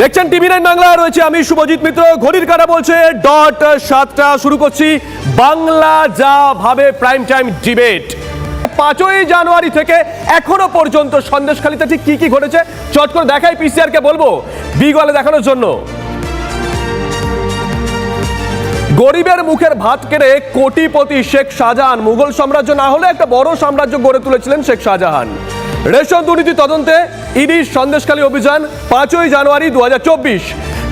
দেখছেন TV nine Bangla, রয়েছে আমি শুভজিৎ মিত্র। ঘড়ির কাটা বলছে, ডট সাতটা শুরু করছি। বাংলা যা ভাবে প্রাইম টাইম ডিবেট পাঁচই জানুয়ারি থেকে এখনও পর্যন্ত সন্দেশখালিতে ঠিক কি কি ঘটেছে? চট করে দেখাই পিসিআর কে বলব, বিগলে দেখানোর জন্য। গরিবের মুখের ভাত কেড়ে কোটিপতি শেখ শাহজাহান। মুঘল সাম্রাজ্য না হলে একটা বড় সাম্রাজ্য গড়ে তুলেছিলেন শেখ শাহজাহান। রেশন দুর্নীতি তদন্তে ইডির সন্দেশখালী অভিযান পাঁচই জানুয়ারি দু হাজার চব্বিশ।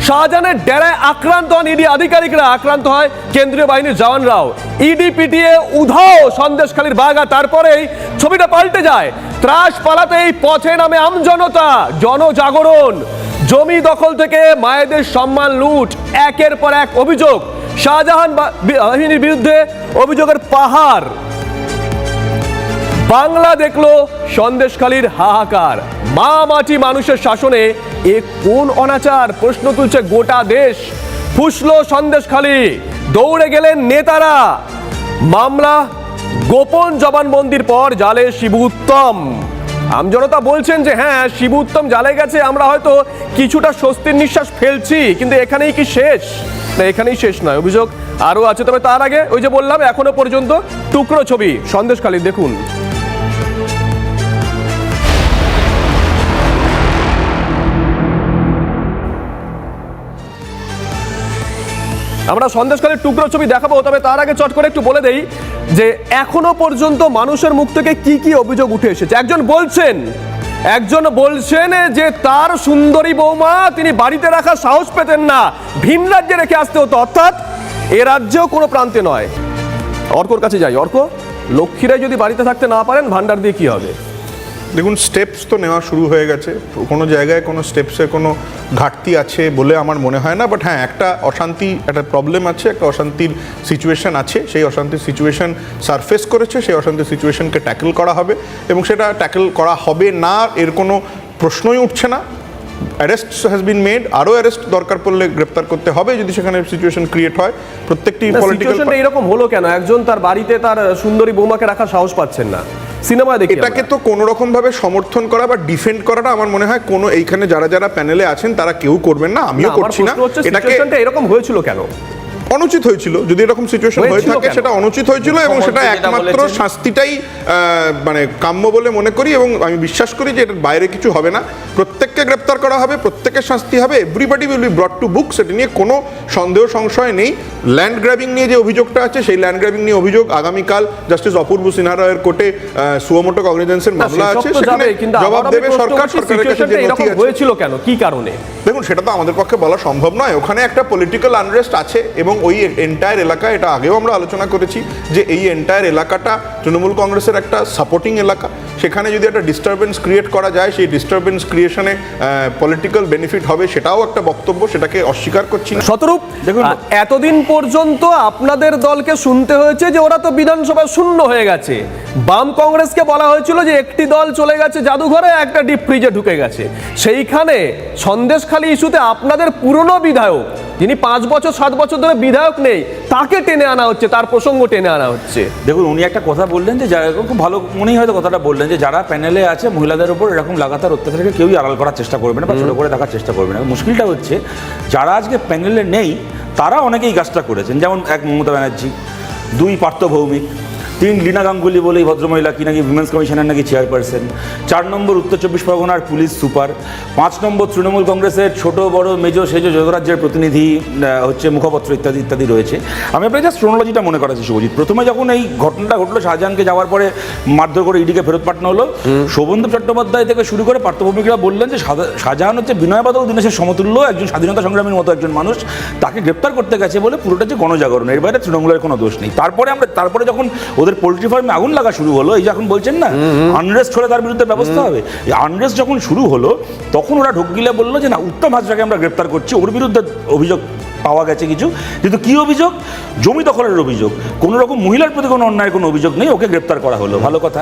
শাহজাহানের ডেরায় আক্রান্ত হন ইডি আধিকারিকরা। আক্রান্ত হয় কেন্দ্রীয় বাহিনীর জওয়ানরাও। ইডি পিটিয়ে উধাও সন্দেশখালীর বাগা তারপরেই ছবিটা পাল্টে যায়। ত্রাস পালাতেই পথে নামে আমজনতা। জনজাগরণ। জমি দখল থেকে মায়েদের সম্মান লুট। একের পর এক অভিযোগ। শাহজাহান বাহিনীর বিরুদ্ধে অভিযোগের পাহাড়। বাংলা দেখল সন্দেশখালীর হাহাকার। মা মাটি মানুষের শাসনে এ কোন অনাচার? প্রশ্ন তুলছে গোটা দেশ। ফুসলো সন্দেশখালী। দৌড়ে গেলেন নেতারা। মামলা গোপন জবানবন্দির পর জালে শিবু উত্তম। আমজনতা বলছেন যে হ্যাঁ শিবু উত্তম জালে গেছে, আমরা হয়তো কিছুটা স্বস্তির নিঃশ্বাস ফেলছি, কিন্তু এখানেই কি শেষ? না, এখানেই শেষ নয়, অভিযোগ আরও আছে। তবে তার আগে ওই যে বললাম, এখনও পর্যন্ত টুকরো ছবি সন্দেশখালী দেখুন। আমরা সন্দেশকালের টুকরো ছবি দেখাবো, তবে তার আগে চট করে একটু বলে দেই যে এখনও পর্যন্ত মানুষের মুখ থেকে কি কি অভিযোগ উঠে এসেছে। একজন বলছেন একজন বলছেন যে তার সুন্দরী বৌমা তিনি বাড়িতে রাখার সাহস পেতেন না, ভিন রাজ্যে রেখে আসতে হতো, অর্থাৎ এ রাজ্যেও কোনো প্রান্তে নয়। অর্কর কাছে যাই, অর্ক, লক্ষ্মীরাই যদি বাড়িতে থাকতে না পারেন ভান্ডার দিয়ে কি হবে? দেখুন স্টেপস তো নেওয়া শুরু হয়ে গেছে। কোনো জায়গায় কোনো স্টেপসের কোনো ঘাটতি আছে বলে আমার মনে হয় না বাট হ্যাঁ একটা অশান্তি, একটা প্রবলেম আছে, একটা অশান্তির সিচুয়েশান আছে। সেই অশান্তির সিচুয়েশান সারফেস করেছে, সেই অশান্তির সিচুয়েশানকে ট্যাকেল করা হবে। এবং সেটা ট্যাকেল করা হবে না, এর কোনো প্রশ্নই উঠছে না। অ্যারেস্ট হ্যাজ বিন মেড আরও অ্যারেস্ট দরকার পড়লে গ্রেপ্তার করতে হবে যদি সেখানে সিচুয়েশন ক্রিয়েট হয়। প্রত্যেকটি পলিটিক্যাল এরকম হলো কেন? একজন তার বাড়িতে তার সুন্দরী বৌমাকে রাখার সাহস পাচ্ছেন না। সিনেমায় দেখি এটাকে তো কোনো রকম ভাবে সমর্থন করা বা ডিফেন্ড করাটা আমার মনে হয় কোনো এইখানে যারা যারা প্যানেলে আছেন তারা কেউ করবেন না আমিও করছি না। এটাকে এরকম হয়েছিল কেন? অনুচিত হয়েছিল। যদি এরকম সিচুয়েশন হয়ে হয়েছিল থাকে সেটা অনুচিত হয়েছিল এবং সেটা একমাত্র শাস্তিটাই আহ, মানে কাম্য বলে মনে করি এবং আমি বিশ্বাস করি যে এটার বাইরে কিছু হবে না। প্রত্যেককে গ্রেপ্তার করা হবে প্রত্যেকের শাস্তি হবে। Everybody will be brought to book সেটা নিয়ে কোনো সন্দেহ সংশয় নেই। ল্যান্ড গ্র্যাবিং নিয়ে যে অভিযোগটা আছে সেই ল্যান্ড গ্র্যাবিং নিয়ে অভিযোগ আগামীকাল জাস্টিস অপূর্ব সিনহা রায়ের কোর্টে সুয়মোটো কগনিজেন্সের মামলা আছে। সেখানে জবাব দেবে সরকার। সরকারের কাছে যে নথি আছে। হয়েছিল কেন? কি কারণে? দেখুন সেটা তো আমাদের পক্ষে বলা সম্ভব নয়। ওখানে একটা পলিটিক্যাল আনরেস্ট আছে এবং ওই এন্টায়ার এলাকা এটা আগেও আমরা আলোচনা করেছি যে এই এন্টায়ার এলাকাটা তৃণমূল কংগ্রেসের একটা সাপোর্টিং এলাকা। সেখানে যদি একটা ডিস্টারবেন্স ক্রিয়েট করা যায় সেই ডিস্টারবেন্স ক্রিয়েশনে পলিটিক্যাল বেনিফিট হবে সেটাও একটা বক্তব্য সেটাকে অস্বীকার করছি না। শতরূপ দেখুন- এতদিন পর্যন্ত আপনাদের দলকে শুনতে হয়েছে যে ওরা তো বিধানসভা শূন্য হয়ে গেছে। বাম কংগ্রেসকে বলা হয়েছিল যে একটি দল চলে গেছে জাদুঘরে একটা ডিপ ফ্রিজে ঢুকে গেছে। সেইখানে সন্দেশখালী ইস্যুতে আপনাদের পুরনো বিধায়ক যিনি পাঁচ বছর সাত বছর ধরে বিধায়ক নেই তাকে টেনে আনা হচ্ছে তার প্রসঙ্গ টেনে আনা হচ্ছে। দেখুন উনি একটা কথা বললেন যে যারা খুব ভালো মনেই হয়তো কথাটা বললেন যে যারা প্যানেলে আছে মহিলাদের উপর এরকম লাগাতার অত্যাচারকে কেউই আড়াল করার চেষ্টা করবে না বা ছোটো করে দেখার চেষ্টা করবে না। মুশকিলটা হচ্ছে যারা আজকে প্যানেলে নেই তারা অনেকেই কাজটা করেছেন। যেমন এক মমতা ব্যানার্জি দুই পার্থ ভৌমিক তিন লীনা গাঙ্গুলি বলে এই ভদ্রমহিলা কি নাকি উইমেন্স কমিশনের নাকি চেয়ারপারসন চার নম্বর উত্তর চব্বিশ পরগনার পুলিশ সুপার। পাঁচ নম্বর তৃণমূল কংগ্রেসের ছোট বড় মেজো সেজো যুবরাজ্যের প্রতিনিধি হচ্ছে মুখপত্র ইত্যাদি ইত্যাদি রয়েছে। আমি আপনাকে জাস্ট ক্রোনোলজিটা মনে করাচ্ছি শুভজিৎ। প্রথমে যখন এই ঘটনাটা ঘটলো শাহজাহানকে যাওয়ার পরে মারধর করে ইডিকে ফেরত পাঠানো হলো। শোভনদেব চট্টোপাধ্যায় থেকে শুরু করে পার্থভূমিকরা বললেন যে শাহজা- শাহজাহান হচ্ছে বিনয় বাদল দীনেশের সমতুল্য একজন স্বাধীনতা সংগ্রামীর মতো একজন মানুষ। তাকে গ্রেপ্তার করতে গেছে বলে পুরোটা যে গণজাগরণ এর বাইরে তৃণমূলের কোনো দোষ নেই। তারপরে আমরা তারপরে যখন ওদের পোলট্রি ফার্মে আগুন লাগা শুরু হলো এই যে এখন বলছেন না আনরেস্ট হলে তার বিরুদ্ধে ব্যবস্থা হবে। এই আনরেস্ট যখন শুরু হলো তখন ওরা ঢোক গিলে বলল যে না উত্তম হাজরাকে আমরা গ্রেপ্তার করছি ওর বিরুদ্ধে অভিযোগ পাওয়া গেছে কিছু। কিন্তু কি অভিযোগ? জমি দখলের অভিযোগ। কোনো রকম মহিলার প্রতি কোনো অন্যায় কোনো অভিযোগ নেই ওকে গ্রেপ্তার করা হলো। ভালো কথা।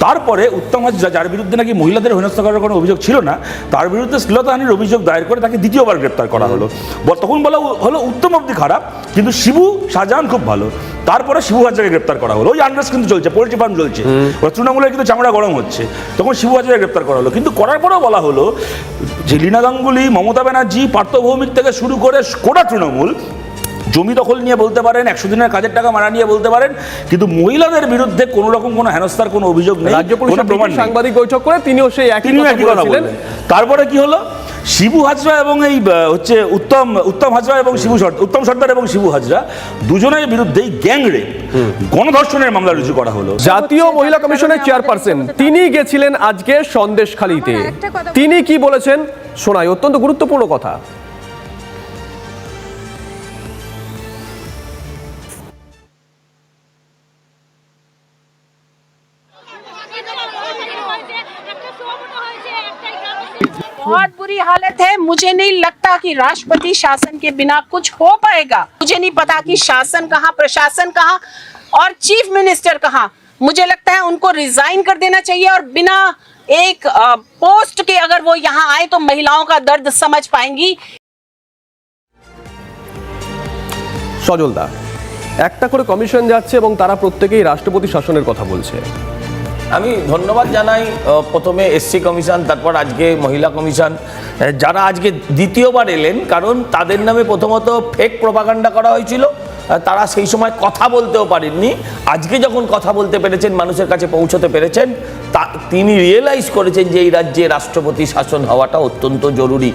তারপরে উত্তম হাজরা যার বিরুদ্ধে নাকি মহিলাদের হেনস্থা করার কোনো অভিযোগ ছিল না তার বিরুদ্ধে শ্লীলতাহানির অভিযোগ দায়ের করে তাকে দ্বিতীয়বার গ্রেপ্তার করা হলো। তখন বলা হলো উত্তম অবধি খারাপ কিন্তু শিবু শাহজাহান খুব ভালো। তারপরে শিবু হাজরাকে গ্রেপ্তার করা হলো। ওই আন্ডাস কিন্তু চলছে পোল্ট্রি ফার্ম চলছে। তৃণমূলের কিন্তু চামড়া গরম হচ্ছে। তখন শিবু হাজরাকে গ্রেপ্তার করা হলো। কিন্তু করার পরেও বলা হলো যে লীনা গাঙ্গুলি মমতা ব্যানার্জি পার্থভৌমিক থেকে শুরু করে কোটা তৃণমূল জমি দখল নিয়ে বলতে পারেন একশো দিনের কাজের টাকা মারা নিয়ে বলতে পারেন কিন্তু মহিলাদের বিরুদ্ধে কোনো রকম কোনো হেনস্থার কোনো অভিযোগ নেই রাজ্য পরিষদ প্রমাণ সাংবাদিক বৈঠক করে তিনিও সেই একই কথা একই কথা বললেন। তারপরে কি হলো? শিবু হাজরা এবং এই হচ্ছে উত্তম উত্তম হাজরা এবং শিবু সর্দার উত্তম সর্দার এবং শিবু হাজরা দুজনের বিরুদ্ধেই গ্যাং রেপ গণধর্ষণের মামলা রুজু করা হলো। জাতীয় মহিলা কমিশনের চেয়ারপারসন তিনি গেছিলেন আজকে সন্দেশখালীতে। তিনি কি বলেছেন? শোনাই অত্যন্ত গুরুত্বপূর্ণ কথা बहुत बुरी हालत है मुझे नहीं लगता कि राष्ट्रपति शासन के बिना कुछ हो पाएगा मुझे नहीं पता कि शासन कहाँ प्रशासन कहाँ और चीफ मिनिस्टर कहाँ मुझे लगता है उनको रिजाइन कर देना चाहिए और बिना एक अ, पोस्ट के अगर वो यहाँ आए तो महिलाओं का दर्द समझ पाएंगी সজলদা একটা করে কমিশন যাচ্ছে এবং তারা প্রত্যেকেই রাষ্ট্রপতি শাসনের কথা বলছে আমি ধন্যবাদ জানাই আহ, প্রথমে এসসি কমিশন তারপর আজকে মহিলা কমিশন আহ, যারা আজকে দ্বিতীয়বার এলেন কারণ তাদের নামে প্রথমত ফেক প্রপাগান্ডা করা হয়েছিল আহ, তারা সেই সময় কথা বলতেও পারেননি। আজকে যখন কথা বলতে পেরেছেন, মানুষের কাছে পৌঁছতে পেরেছেন, তা তিনি রিয়েলাইজ করেছেন যে এই রাজ্যে রাষ্ট্রপতি শাসন হওয়াটা অত্যন্ত জরুরি।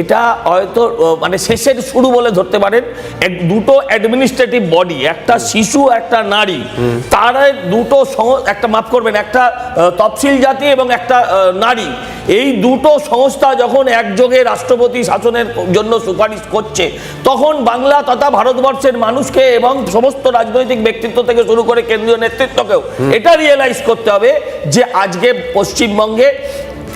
এটা হয়তো মানে শেষের শুরু বলে ধরতে পারেন, এক দুটো অ্যাডমিনিস্ট্রেটিভ বডি একটা শিশু, একটা নারী, তারা দুটো একটা মাফ করবেন, একটা তফসিল জাতি এবং একটা নারী। এই দুটো সংস্থা যখন একযোগে রাষ্ট্রপতি শাসনের জন্য সুপারিশ করছে, তখন বাংলা তথা ভারতবর্ষের মানুষকে এবং সমস্ত রাজনৈতিক ব্যক্তিত্ব থেকে শুরু করে কেন্দ্রীয় নেতৃত্বকেও এটা রিয়েলাইজ করতে হবে যে আজকে পশ্চিমবঙ্গে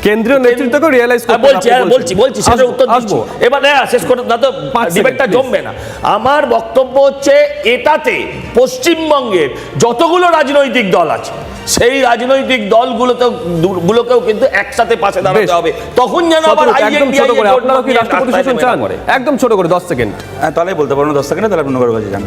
কেন্দ্রীয় নেতৃত্বকে রিয়েলাইজ হ্যাঁ, বলছি বলছি বলছি উত্তর দিচ্ছি। এবার হ্যাঁ শেষ করে না তো ডিবেটটা জমবে না। আমার বক্তব্য হচ্ছে এটাতে পশ্চিমবঙ্গের যতগুলো রাজনৈতিক দল আছে সেই রাজনৈতিক দলগুলোতে গুলোকেও কিন্তু একসাথে পাশে। দাঁড়াতে হবে। তখন যেন আবার একদম ছোট করে আপনারা কি রাষ্ট্রপতি শাসন চান? একদম ছোট করে দশ সেকেন্ড। হ্যাঁ তাহলে বলতে পারব না দশ সেকেন্ডে তাহলে আপনি নগর কাছে যান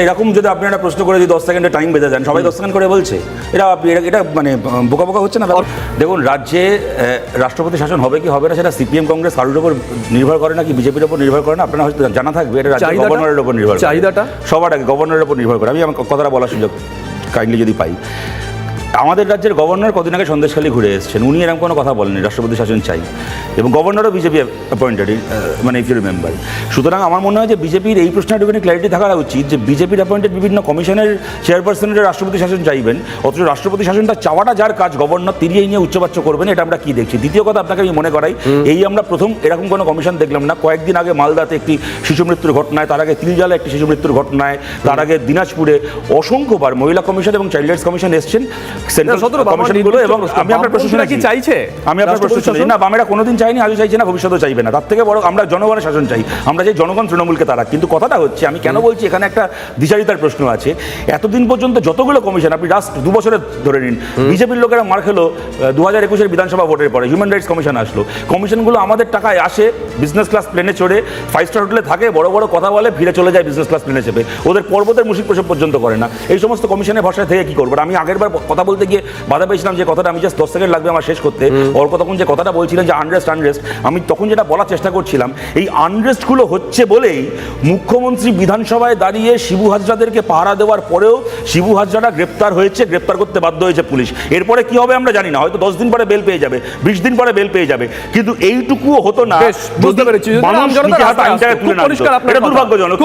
এরকম যদি আপনি একটা প্রশ্ন করে যদি দশ সেকেন্ডে টাইম বেঁধে দেন সবাই দশ সেকেন্ড করে বলছে। এটা আপনি এটা- মানে বোকা বোকা হচ্ছে না ব্যাপার? দেখুন রাজ্যে আহ, রাষ্ট্রপতি শাসন হবে কি হবে না সেটা সিপিএম কংগ্রেস কারোর উপর নির্ভর করে না কি বিজেপির উপর নির্ভর করে না? আপনারা হয়তো জানা থাকবে এটা রাজ্যের? গভর্নরের উপর নির্ভর করে। চাহিদাটা? সবার আগে গভর্নরের উপর নির্ভর করে। আমি আমার কথাটা বলার সুযোগ কাইন্ডলি যদি পাই। আমাদের রাজ্যের গভর্নর কদিন আগে সন্দেশখালী ঘুরে এসেছেন। উনি এরকম কোনো কথা বলেননি রাষ্ট্রপতি শাসন চাই। এবং গভর্নরও বিজেপি অ্যাপয়েন্টেড মানে ইফ ইউ রিমেম্বার সুতরাং আমার মনে হয় যে বিজেপির এই প্রশ্নে একটুখানি ক্ল্যারিটি থাকা উচিত যে বিজেপির অ্যাপয়েন্টেড বিভিন্ন কমিশনের চেয়ারপারসনের রাষ্ট্রপতি শাসন চাইবেন অথচ রাষ্ট্রপতি শাসনটা চাওয়াটা যার কাজ গভর্নর তিনি এই নিয়ে উচ্চবাচ্য করবেন এটা আমরা কি দেখছি? দ্বিতীয় কথা আপনাকে আমি মনে করাই এই আমরা প্রথম এরকম কোনো কমিশন দেখলাম না। কয়েকদিন আগে মালদাতে একটি শিশু মৃত্যুর ঘটনায় তার আগে তিলজালে একটি শিশু মৃত্যুর ঘটনায় তার আগে দিনাজপুরে অসংখ্যবার মহিলা কমিশন এবং চাইল্ড রাইটস কমিশন এসছেন। কমিশনগুলো এবং। আমি আপনার বামপন্থীরা কি চাইছে? আমি আপনার? না বামেরা কোনোদিন চাইনি আজও চাইছে না ভবিষ্যতেও চাইবে না। তার থেকে বড় আমরা জনগণের শাসন চাই। আমরা চাই জনগণ তৃণমূলকে তারা কিন্তু কথাটা হচ্ছে আমি কেন বলছি এখানে একটা প্রশ্ন আছে। এতদিন পর্যন্ত যতগুলো কমিশন আপনি লাস্ট দু বছরে ধরে নিন বিজেপির লোকেরা মার খেলো দু হাজার একুশের বিধানসভা ভোটের পরে হিউম্যান রাইটস কমিশন আসলো। কমিশনগুলো আমাদের টাকায় আসে বিজনেস ক্লাস প্লেনে চড়ে ফাইভ স্টার হোটেলে থাকে বড় বড় কথা বলে ফিরে চলে যায় বিজনেস ক্লাস প্লেনে চেপে। ওদের পর্বতের মুশিক প্রসব পর্যন্ত করে না। এই সমস্ত কমিশনের ভাষায় থেকে কি করব? আমি আগের বার কথা বলতে গিয়ে বাধা পেয়েছিলাম যে কথাটা আমি জাস্ট দশ সেকেন্ড লাগবে আমার শেষ করতে। অর্ক তখন যে কথাটা বলছিলেন যে আনরেস্ট আনরেস্ট আমি তখন যেটা বলার চেষ্টা করছিলাম এই আনরেস্টগুলো হচ্ছে বলেই মুখ্যমন্ত্রী বিধানসভায় দাঁড়িয়ে শিবু হাজরাদেরকে পাহারা দেওয়ার পরেও শিবু হাজরারা গ্রেপ্তার হয়েছে গ্রেপ্তার করতে বাধ্য হয়েছে পুলিশ। এরপরে কি হবে আমরা জানি না হয়তো দশ দিন পরে বেল পেয়ে যাবে বিশ দিন পরে বেল পেয়ে যাবে কিন্তু এইটুকুও হতো না। বুঝতে পেরেছি। মানুষ হাতে। তুলে না এটা দুর্ভাগ্যজনক